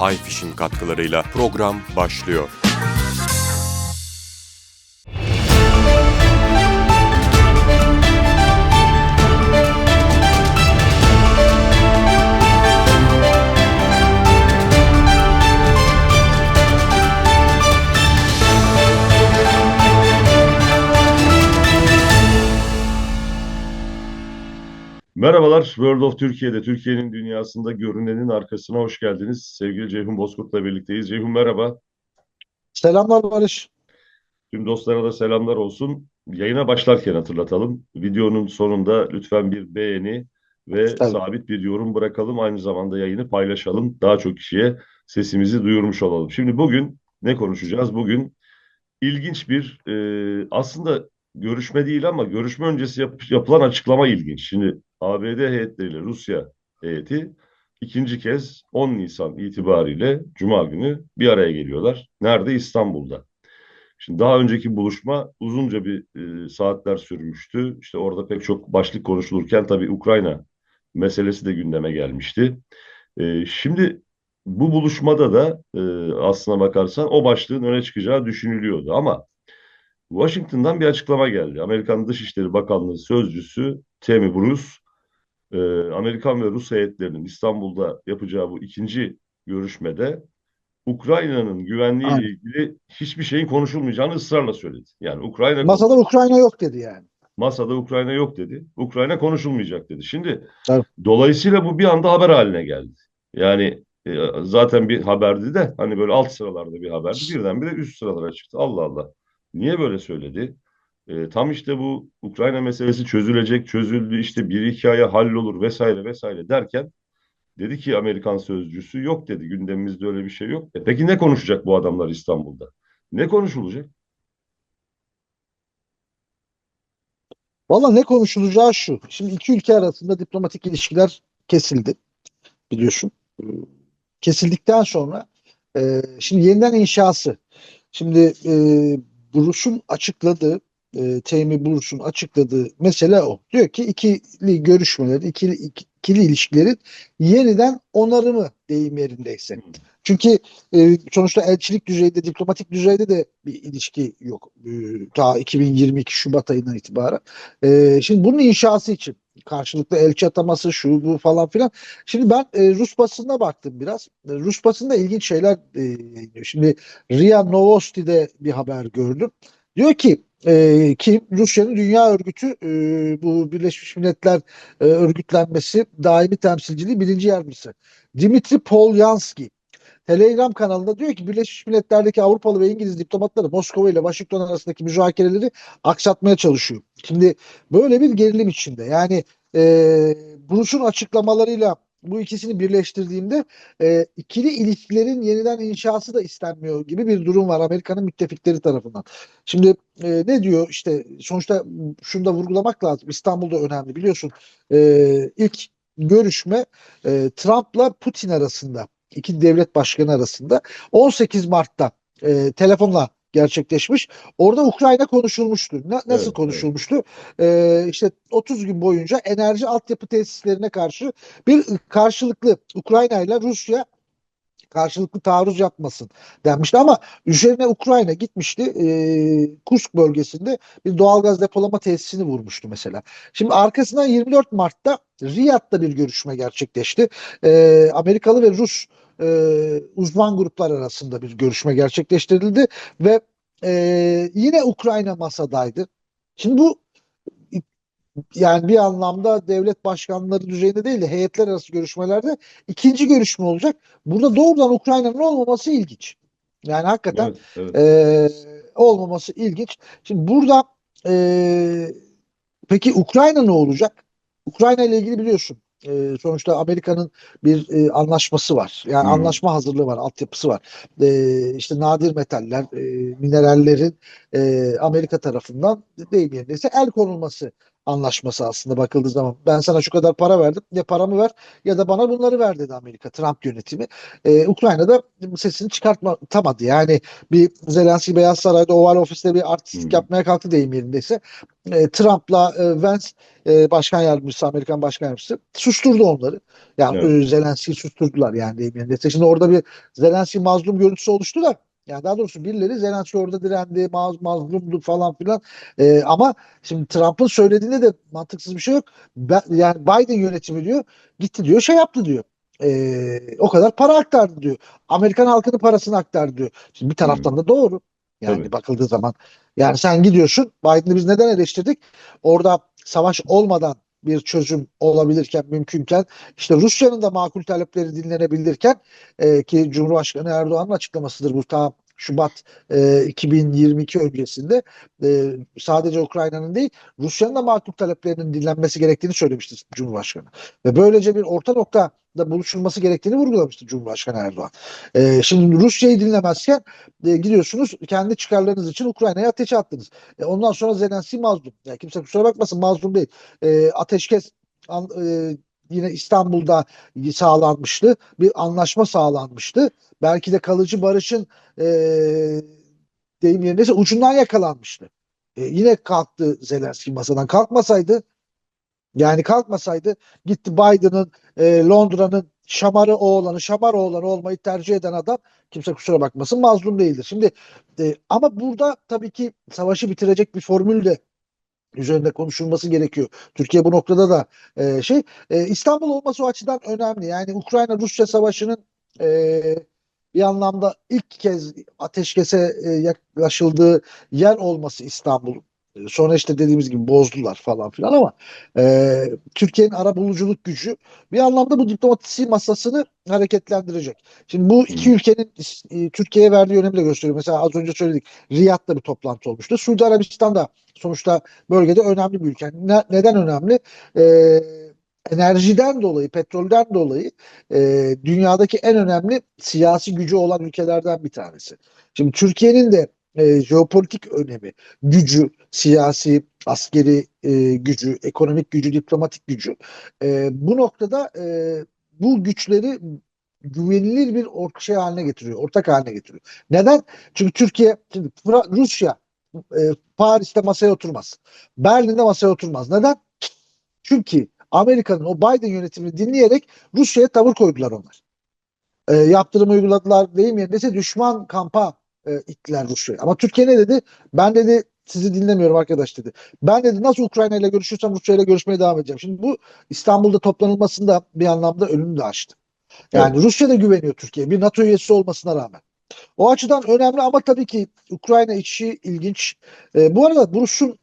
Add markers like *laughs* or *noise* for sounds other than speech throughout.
iFish'in katkılarıyla program başlıyor. Merhabalar, World of Türkiye'de, Türkiye'nin dünyasında görünenin arkasına hoş geldiniz. Sevgili Ceyhun Bozkurt'la birlikteyiz. Ceyhun merhaba. Selamlar Barış. Tüm dostlara da selamlar olsun. Yayına başlarken hatırlatalım. Videonun sonunda lütfen bir beğeni ve Tabii. sabit bir yorum bırakalım. Aynı zamanda yayını paylaşalım. Daha çok kişiye sesimizi duyurmuş olalım. Şimdi bugün ne konuşacağız? Bugün ilginç bir e, aslında görüşme değil ama görüşme öncesi yap- yapılan açıklama ilginç. Şimdi ABD heyetleriyle Rusya heyeti ikinci kez 10 Nisan itibariyle Cuma günü bir araya geliyorlar. Nerede? İstanbul'da. Şimdi daha önceki buluşma uzunca bir e, saatler sürmüştü. İşte orada pek çok başlık konuşulurken tabii Ukrayna meselesi de gündeme gelmişti. E, şimdi bu buluşmada da e, aslına bakarsan o başlığın öne çıkacağı düşünülüyordu ama Washington'dan bir açıklama geldi. Amerikan Dışişleri Bakanlığı Sözcüsü Tammy Bruce, e, Amerikan ve Rus heyetlerinin İstanbul'da yapacağı bu ikinci görüşmede Ukrayna'nın güvenliğiyle Aynen. ilgili hiçbir şeyin konuşulmayacağını ısrarla söyledi. Yani Ukrayna Masada Ukrayna yok dedi yani. masada Ukrayna yok dedi. Ukrayna konuşulmayacak dedi. Şimdi Tabii. dolayısıyla bu bir anda haber haline geldi. Yani e, zaten bir haberdi de hani böyle alt sıralarda bir haberdi. Birdenbire üst sıralara çıktı. Allah Allah. Niye böyle söyledi? E, tam işte bu Ukrayna meselesi çözülecek, çözüldü işte bir hikaye hallolur vesaire vesaire derken dedi ki Amerikan sözcüsü yok dedi. Gündemimizde öyle bir şey yok. E, peki ne konuşacak bu adamlar İstanbul'da? Ne konuşulacak? Valla ne konuşulacağı şu. Şimdi iki ülke arasında diplomatik ilişkiler kesildi biliyorsun. Kesildikten sonra e, şimdi yeniden inşası. Şimdi e, Bruce'un açıkladığı e, Tammy Bruce'un açıkladığı mesele o. Diyor ki ikili görüşmeler, ikili, ikili ilişkilerin yeniden onarımı deyim yerindeyse. Çünkü e, sonuçta elçilik düzeyde, diplomatik düzeyde de bir ilişki yok. E, ta 2022 Şubat ayından itibaren. E, şimdi bunun inşası için karşılıklı elçi ataması şu bu falan filan. Şimdi ben e, Rus basınına baktım biraz. E, Rus basında ilginç şeyler e. Şimdi RIA Novosti'de bir haber gördüm. Diyor ki e, ki Rusya'nın Dünya Örgütü e, bu Birleşmiş Milletler e, örgütlenmesi daimi temsilciliği birinci yardımcısı. Dimitri Polyanski Telegram kanalında diyor ki Birleşmiş Milletler'deki Avrupalı ve İngiliz diplomatları Moskova ile Washington arasındaki müzakereleri aksatmaya çalışıyor. Şimdi böyle bir gerilim içinde. Yani e, Bruce'un açıklamalarıyla bu ikisini birleştirdiğimde e, ikili ilişkilerin yeniden inşası da istenmiyor gibi bir durum var Amerika'nın müttefikleri tarafından. Şimdi e, ne diyor işte sonuçta şunu da vurgulamak lazım. İstanbul'da önemli biliyorsun. E, ilk görüşme e, Trump'la Putin arasında iki devlet başkanı arasında 18 Mart'ta e, telefonla gerçekleşmiş. Orada Ukrayna konuşulmuştu. Na- nasıl Evet, konuşulmuştu? E, işte 30 gün boyunca enerji altyapı tesislerine karşı bir karşılıklı Ukrayna ile Rusya karşılıklı taarruz yapmasın denmişti ama üzerine Ukrayna gitmişti e, Kursk bölgesinde bir doğalgaz depolama tesisini vurmuştu mesela. Şimdi arkasından 24 Mart'ta Riyad'da bir görüşme gerçekleşti. E, Amerikalı ve Rus e, uzman gruplar arasında bir görüşme gerçekleştirildi ve e, yine Ukrayna masadaydı. Şimdi bu yani bir anlamda devlet başkanları düzeyinde değil de heyetler arası görüşmelerde ikinci görüşme olacak. Burada doğrudan Ukrayna'nın olmaması ilginç. Yani hakikaten Evet, evet. e, olmaması ilginç. Şimdi burada e, peki Ukrayna ne olacak? Ukrayna ile ilgili biliyorsun. e, sonuçta Amerika'nın bir e, anlaşması var. Yani Hmm. anlaşma hazırlığı var, altyapısı var. E, işte nadir metaller, e, minerallerin e, Amerika tarafından deyim yerindeyse el konulması anlaşması aslında bakıldığı zaman. Ben sana şu kadar para verdim. Ya paramı ver ya da bana bunları ver dedi Amerika Trump yönetimi. Ee, Ukrayna'da sesini çıkartamadı. Yani bir Zelenski Beyaz Saray'da Oval Ofis'te bir artistlik Hmm. yapmaya kalktı deyim yerindeyse. Ee, Trump'la e, Vance e, başkan yardımcısı, Amerikan başkan yardımcısı susturdu onları. Yani Evet. e, Zelenski'yi susturdular yani deyim yerindeyse. Şimdi orada bir Zelenski mazlum görüntüsü oluştu da yani daha doğrusu birileri Zelenski orada direndi, maz, mazlumdu falan filan. Ee, ama şimdi Trump'ın söylediğinde de mantıksız bir şey yok. Ben, yani Biden yönetimi diyor gitti diyor şey yaptı diyor. Ee, o kadar para aktardı diyor. Amerikan halkının parasını aktardı diyor. Şimdi bir taraftan da doğru. Yani Tabii. bakıldığı zaman. Yani sen gidiyorsun. Biden'ı biz neden eleştirdik? Orada savaş olmadan bir çözüm olabilirken, mümkünken işte Rusya'nın da makul talepleri dinlenebilirken e, ki Cumhurbaşkanı Erdoğan'ın açıklamasıdır bu ta Şubat e, 2022 öncesinde e, sadece Ukrayna'nın değil Rusya'nın da makul taleplerinin dinlenmesi gerektiğini söylemişti Cumhurbaşkanı. Ve böylece bir orta noktada buluşulması gerektiğini vurgulamıştı Cumhurbaşkanı Erdoğan. E, şimdi Rusya'yı dinlemezken e, gidiyorsunuz kendi çıkarlarınız için Ukrayna'ya ateşe attınız. E, ondan sonra Zelenski mazlum. Ya kimse kusura bakmasın mazlum değil. E, ateşkes an- e, yine İstanbul'da sağlanmıştı. Bir anlaşma sağlanmıştı. Belki de kalıcı barışın e, deyim yerindeyse ucundan yakalanmıştı. E, yine kalktı Zelenski masadan. Kalkmasaydı yani kalkmasaydı gitti Biden'ın e, Londra'nın şamarı oğlanı, şamar oğlanı olmayı tercih eden adam kimse kusura bakmasın mazlum değildir. Şimdi e, ama burada tabii ki savaşı bitirecek bir formül de üzerinde konuşulması gerekiyor. Türkiye bu noktada da e, şey e, İstanbul olması o açıdan önemli. Yani Ukrayna-Rusya savaşının e, bir anlamda ilk kez ateşkese e, yaklaşıldığı yer olması İstanbul. E, Sonra işte dediğimiz gibi bozdular falan filan ama e, Türkiye'nin arabuluculuk gücü bir anlamda bu diplomasi masasını hareketlendirecek. Şimdi bu iki ülkenin e, Türkiye'ye verdiği önemi de gösteriyor. Mesela az önce söyledik Riyad'da bir toplantı olmuştu. Suudi Arabistan da sonuçta bölgede önemli bir ülke. Ne- neden önemli? Ee, enerjiden dolayı, petrolden dolayı e, dünyadaki en önemli siyasi gücü olan ülkelerden bir tanesi. Şimdi Türkiye'nin de e, jeopolitik önemi, gücü, siyasi, askeri e, gücü, ekonomik gücü, diplomatik gücü. E, bu noktada e, bu güçleri güvenilir bir şey haline getiriyor, ortak haline getiriyor. Neden? Çünkü Türkiye, şimdi Rusya e, Paris'te masaya oturmaz. Berlin'de masaya oturmaz. Neden? Çünkü Amerika'nın o Biden yönetimini dinleyerek Rusya'ya tavır koydular onlar. E, yaptırım uyguladılar deyim yerindeyse düşman kampa e, ittiler Rusya'yı. Ama Türkiye ne dedi? Ben dedi sizi dinlemiyorum arkadaş dedi. Ben dedi nasıl Ukrayna ile görüşürsem Rusya ile görüşmeye devam edeceğim. Şimdi bu İstanbul'da toplanılmasında bir anlamda önünü de açtı. Yani Rusya da güveniyor Türkiye'ye bir NATO üyesi olmasına rağmen. O açıdan önemli ama tabii ki Ukrayna işi ilginç. E, bu arada Buruş'un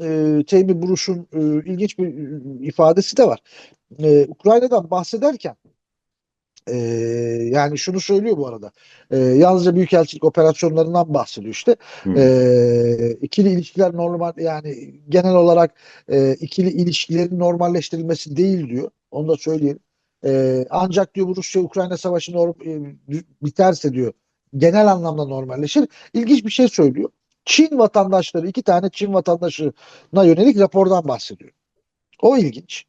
e, Teymi Buruş'un e, ilginç bir e, ifadesi de var. E, Ukrayna'dan bahsederken e, yani şunu söylüyor bu arada. E, yalnızca büyükelçilik operasyonlarından bahsediyor işte. Hı. E, ikili ilişkiler normal yani genel olarak e, ikili ilişkilerin normalleştirilmesi değil diyor. Onu da söyleyelim. E, ancak diyor bu Rusya-Ukrayna savaşı norm- e, biterse diyor genel anlamda normalleşir. İlginç bir şey söylüyor. Çin vatandaşları iki tane Çin vatandaşına yönelik rapordan bahsediyor. O ilginç.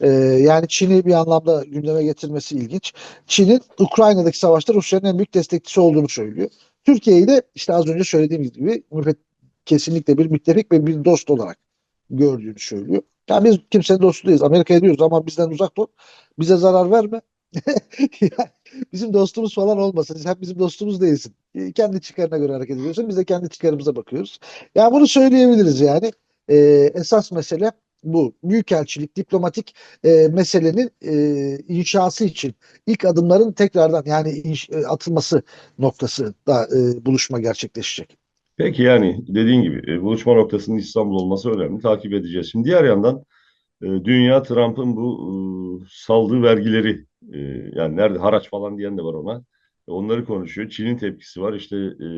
Ee, yani Çin'i bir anlamda gündeme getirmesi ilginç. Çin'in Ukrayna'daki savaşta Rusya'nın en büyük destekçisi olduğunu söylüyor. Türkiye'yi de işte az önce söylediğimiz gibi kesinlikle bir müttefik ve bir dost olarak gördüğünü söylüyor. Yani biz kimsenin dostu değiliz. Amerika'ya diyoruz ama bizden uzak dur. Bize zarar verme. *laughs* Bizim dostumuz falan olmasın. Sen bizim dostumuz değilsin. E, Kendi çıkarına göre hareket ediyorsun. Biz de kendi çıkarımıza bakıyoruz. Yani bunu söyleyebiliriz yani. E, esas mesele bu. Büyükelçilik, diplomatik e, meselenin e, inşası için ilk adımların tekrardan yani inş- e, atılması noktası da e, buluşma gerçekleşecek. Peki yani dediğin gibi e, buluşma noktasının İstanbul olması önemli. Takip edeceğiz. Şimdi diğer yandan e, dünya Trump'ın bu e, saldığı vergileri e, yani nerede haraç falan diyen de var ona. E, Onları konuşuyor. Çin'in tepkisi var. İşte e,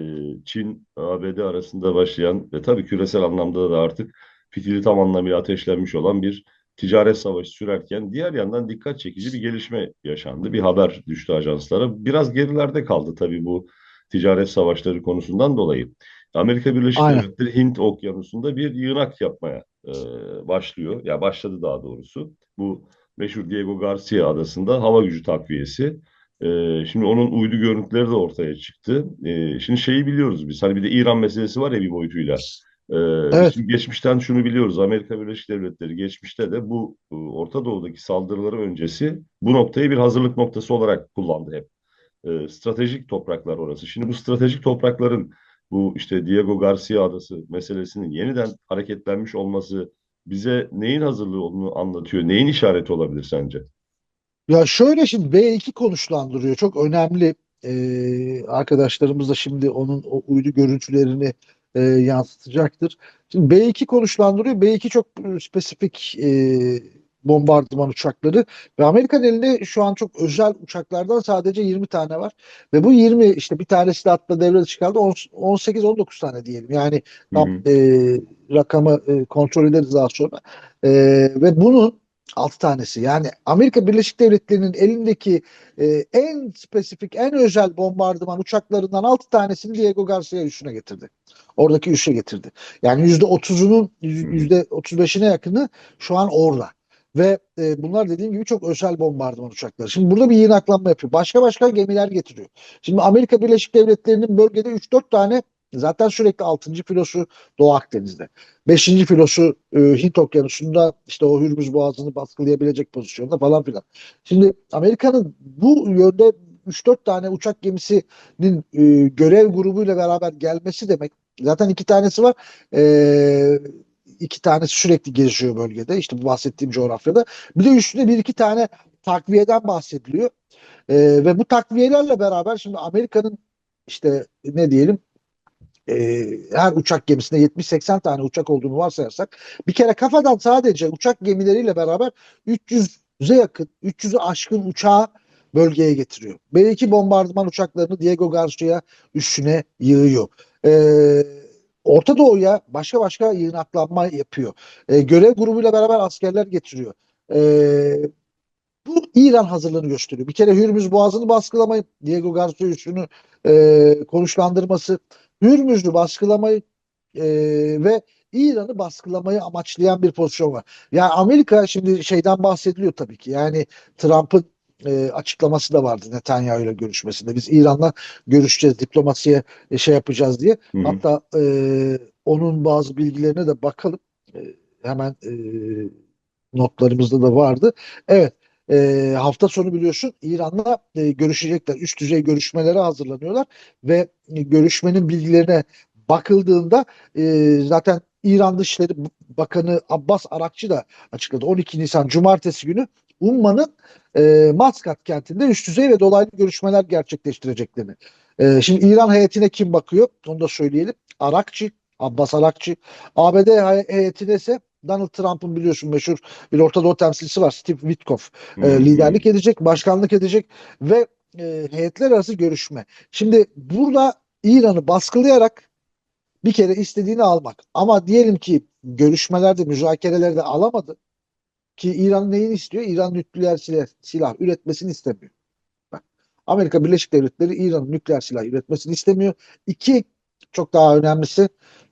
Çin ABD arasında başlayan ve tabii küresel anlamda da artık fitili tam anlamıyla ateşlenmiş olan bir ticaret savaşı sürerken diğer yandan dikkat çekici bir gelişme yaşandı. Bir haber düştü ajanslara. Biraz gerilerde kaldı tabii bu ticaret savaşları konusundan dolayı. Amerika Birleşik Aynen. Devletleri Hint Okyanusu'nda bir yığınak yapmaya e, başlıyor. Ya başladı daha doğrusu. Bu meşhur Diego Garcia adasında hava gücü takviyesi. E, şimdi onun uydu görüntüleri de ortaya çıktı. E, şimdi şeyi biliyoruz biz. Hani bir de İran meselesi var ya bir boyutuyla. E, Evet. Şimdi geçmişten şunu biliyoruz. Amerika Birleşik Devletleri geçmişte de bu e, Orta Doğu'daki saldırıları öncesi bu noktayı bir hazırlık noktası olarak kullandı hep. E, stratejik topraklar orası. Şimdi bu stratejik toprakların bu işte Diego Garcia adası meselesinin yeniden hareketlenmiş olması bize neyin hazırlığı olduğunu anlatıyor. Neyin işareti olabilir sence? Ya şöyle şimdi B2 konuşlandırıyor. Çok önemli. Ee, arkadaşlarımız da şimdi onun o uydu görüntülerini e, yansıtacaktır. Şimdi B2 konuşlandırıyor. B2 çok spesifik e, bombardıman uçakları ve Amerikan elinde şu an çok özel uçaklardan sadece 20 tane var. Ve bu 20 işte bir tanesi de hatta devre dışı kaldı. 18-19 tane diyelim. Yani tam Hı hı. e, rakamı e, kontrol ederiz daha sonra. E, ve bunun 6 tanesi. Yani Amerika Birleşik Devletleri'nin elindeki e, en spesifik, en özel bombardıman uçaklarından 6 tanesini Diego Garcia üssüne getirdi. Oradaki üsse getirdi. Yani %30'unun %35'ine yakını şu an orada. Ve e, bunlar dediğim gibi çok özel bombardıman uçakları. Şimdi burada bir yığınaklanma yapıyor. Başka başka gemiler getiriyor. Şimdi Amerika Birleşik Devletleri'nin bölgede 3-4 tane zaten sürekli 6. filosu Doğu Akdeniz'de. Beşinci filosu e, Hint Okyanusu'nda işte o Hürmüz Boğazı'nı baskılayabilecek pozisyonda falan filan. Şimdi Amerika'nın bu yönde 3-4 tane uçak gemisinin e, görev grubuyla beraber gelmesi demek. Zaten iki tanesi var. E, iki tanesi sürekli geziyor bölgede. işte bu bahsettiğim coğrafyada. Bir de üstüne bir iki tane takviyeden bahsediliyor. E, ve bu takviyelerle beraber şimdi Amerika'nın işte ne diyelim e, her uçak gemisinde 70-80 tane uçak olduğunu varsayarsak bir kere kafadan sadece uçak gemileriyle beraber 300'e yakın 300'ü aşkın uçağı bölgeye getiriyor. B-2 bombardıman uçaklarını Diego Garcia üstüne yığıyor. E, Orta Doğu'ya başka başka yığınaklanma yapıyor. E, görev grubuyla beraber askerler getiriyor. E, bu İran hazırlığını gösteriyor. Bir kere Hürmüz Boğazı'nı baskılamayı, Diego Garcia üssünü e, konuşlandırması, Hürmüz'ü baskılamayı e, ve İran'ı baskılamayı amaçlayan bir pozisyon var. Yani Amerika şimdi şeyden bahsediliyor tabii ki. Yani Trump'ın e, açıklaması da vardı Netanyahu ile görüşmesinde. Biz İran'la görüşeceğiz, diplomasiye e, şey yapacağız diye. Hı hı. Hatta e, onun bazı bilgilerine de bakalım. E, hemen e, notlarımızda da vardı. Evet. E, hafta sonu biliyorsun İran'la e, görüşecekler. Üst düzey görüşmelere hazırlanıyorlar ve e, görüşmenin bilgilerine bakıldığında e, zaten İran Dışişleri Bakanı Abbas Arakçı da açıkladı. 12 Nisan Cumartesi günü Umman'ın e, Maskat kentinde üst düzey ve dolaylı görüşmeler gerçekleştireceklerini. E, şimdi İran heyetine kim bakıyor? Onu da söyleyelim. Arakçı, Abbas Arakçı. ABD heyetine ise Donald Trump'ın biliyorsun meşhur bir Orta Doğu temsilcisi var. Steve Witkoff Hı e, liderlik edecek, başkanlık edecek ve e, heyetler arası görüşme. Şimdi burada İran'ı baskılayarak bir kere istediğini almak. Ama diyelim ki görüşmelerde, müzakerelerde alamadı ki İran neyini istiyor? İran nükleer silah, silah üretmesini istemiyor. Bak, Amerika Birleşik Devletleri İran'ın nükleer silah üretmesini istemiyor. İki, çok daha önemlisi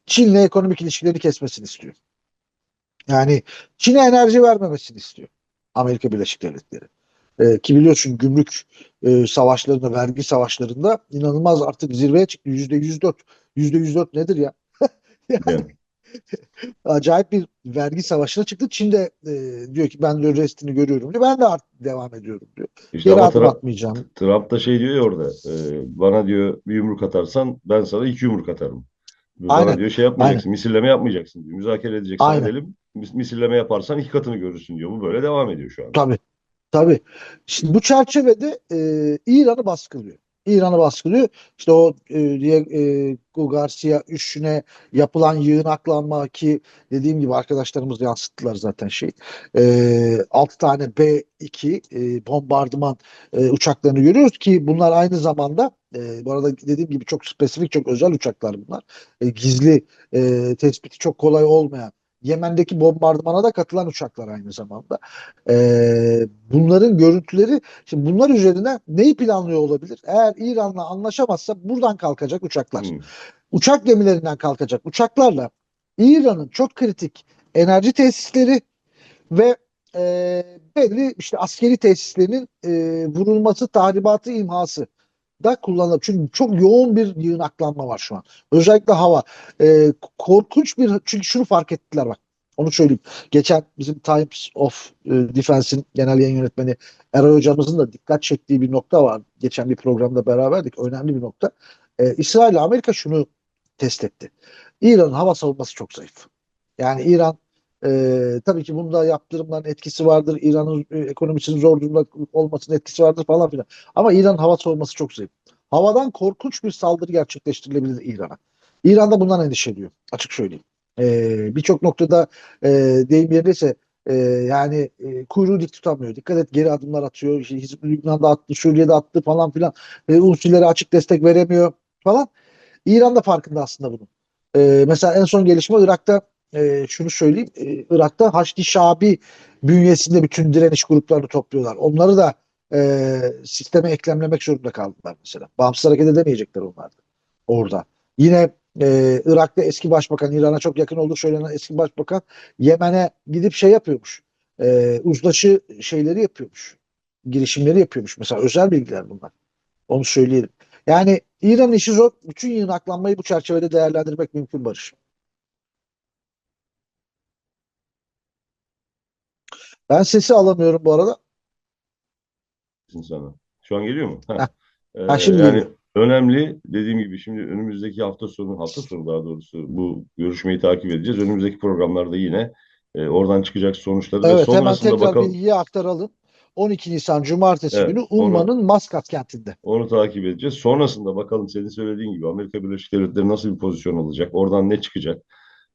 Çin'le ekonomik ilişkileri kesmesini istiyor. Yani Çin'e enerji vermemesini istiyor Amerika Birleşik Devletleri. Ee, ki biliyorsun gümrük e, savaşlarında, vergi savaşlarında inanılmaz artık zirveye çıktı. Yüzde yüz dört. Yüzde yüz dört nedir ya? *laughs* Yani Evet. acayip bir vergi savaşına çıktı. Çin de e, diyor ki ben diyor restini görüyorum diyor. Ben de art devam ediyorum diyor. İşte Geri adım Trump, atmayacağım. Trump da şey diyor ya orada e, bana diyor bir yumruk atarsan ben sana iki yumruk atarım. Bana Aynen. diyor şey yapmayacaksın, misilleme yapmayacaksın diyor. Müzakere edeceksen Aynen. edelim. Mis- Misilleme yaparsan iki katını görürsün diyor. Bu böyle devam ediyor şu an. Tabii. Tabii. Şimdi bu çerçevede e, İran'ı baskılıyor. İran'ı baskılıyor. İşte o e, Diego Garcia üssüne yapılan yığınaklanma ki dediğim gibi arkadaşlarımız yansıttılar zaten şey. E, 6 tane B-2 e, bombardıman e, uçaklarını görüyoruz ki bunlar aynı zamanda e, bu arada dediğim gibi çok spesifik çok özel uçaklar bunlar. E, gizli e, tespiti çok kolay olmayan Yemen'deki bombardımana da katılan uçaklar aynı zamanda. Ee, bunların görüntüleri, şimdi bunlar üzerine neyi planlıyor olabilir? Eğer İran'la anlaşamazsa buradan kalkacak uçaklar. Hı. Uçak gemilerinden kalkacak uçaklarla İran'ın çok kritik enerji tesisleri ve e, belli işte askeri tesislerinin e, vurulması, tahribatı, imhası da kullanılır. Çünkü çok yoğun bir yığınaklanma var şu an. Özellikle hava. E, korkunç bir çünkü şunu fark ettiler bak. Onu söyleyeyim. Geçen bizim Times of e, Defense'in genel yayın yönetmeni Eray hocamızın da dikkat çektiği bir nokta var. Geçen bir programda beraberdik. Önemli bir nokta. E, İsrail ile Amerika şunu test etti. İran'ın hava savunması çok zayıf. Yani İran e, tabii ki bunda yaptırımların etkisi vardır. İran'ın e, ekonomisinin zor durumda olmasının etkisi vardır falan filan. Ama İran'ın hava savunması çok zayıf. Havadan korkunç bir saldırı gerçekleştirilebilir İran'a. İran da bundan endişe ediyor. Açık söyleyeyim. E, Birçok noktada e, deyim yerindeyse e, yani e, kuyruğu dik tutamıyor. Dikkat et geri adımlar atıyor. İşte Lübnan'da attı, Suriye'de attı falan filan. E, Husilere açık destek veremiyor falan. İran da farkında aslında bunun. E, mesela en son gelişme Irak'ta e, şunu söyleyeyim. E, Irak'ta Haçlı Şabi bünyesinde bütün direniş gruplarını topluyorlar. Onları da e, sisteme eklemlemek zorunda kaldılar mesela. Bağımsız hareket edemeyecekler onlar da orada. Yine e, Irak'ta eski başbakan, İran'a çok yakın olduğu söylenen eski başbakan Yemen'e gidip şey yapıyormuş. E, uzlaşı şeyleri yapıyormuş. Girişimleri yapıyormuş. Mesela özel bilgiler bunlar. Onu söyleyelim. Yani İran'ın işi zor. Bütün yığınaklanmayı bu çerçevede değerlendirmek mümkün Barış. Ben sesi alamıyorum bu arada. sana. Şu an geliyor mu? Heh. Ee, Ha, şimdi yani geliyor. önemli dediğim gibi şimdi önümüzdeki hafta sonu hafta sonu daha doğrusu bu görüşmeyi takip edeceğiz. Önümüzdeki programlarda yine e, oradan çıkacak sonuçları ve Evet hemen sonrasında tekrar bakalım bilgiyi aktaralım. 12 Nisan Cumartesi Evet, günü Umman'ın Maskat kentinde. onu takip edeceğiz. Sonrasında bakalım senin söylediğin gibi Amerika Birleşik Devletleri nasıl bir pozisyon alacak? Oradan ne çıkacak?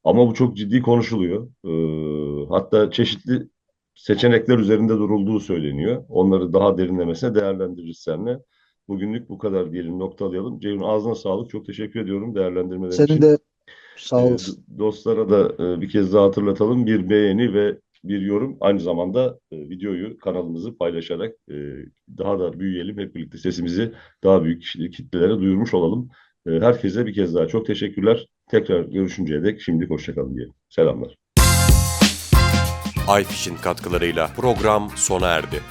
Ama bu çok ciddi konuşuluyor. Ee, hatta çeşitli seçenekler üzerinde durulduğu söyleniyor. Onları daha derinlemesine değerlendiririz seninle. Bugünlük bu kadar diyelim noktalayalım. Ceyhun ağzına sağlık. Çok teşekkür ediyorum değerlendirmelerin Senin için. de sağ Ee, olasın. Dostlara da e, bir kez daha hatırlatalım. Bir beğeni ve bir yorum. Aynı zamanda e, videoyu, kanalımızı paylaşarak e, daha da büyüyelim. Hep birlikte sesimizi daha büyük kitlelere duyurmuş olalım. Herkese bir kez daha çok teşekkürler. Tekrar görüşünceye dek şimdilik hoşçakalın diyelim. Selamlar. iFish'in katkılarıyla program sona erdi.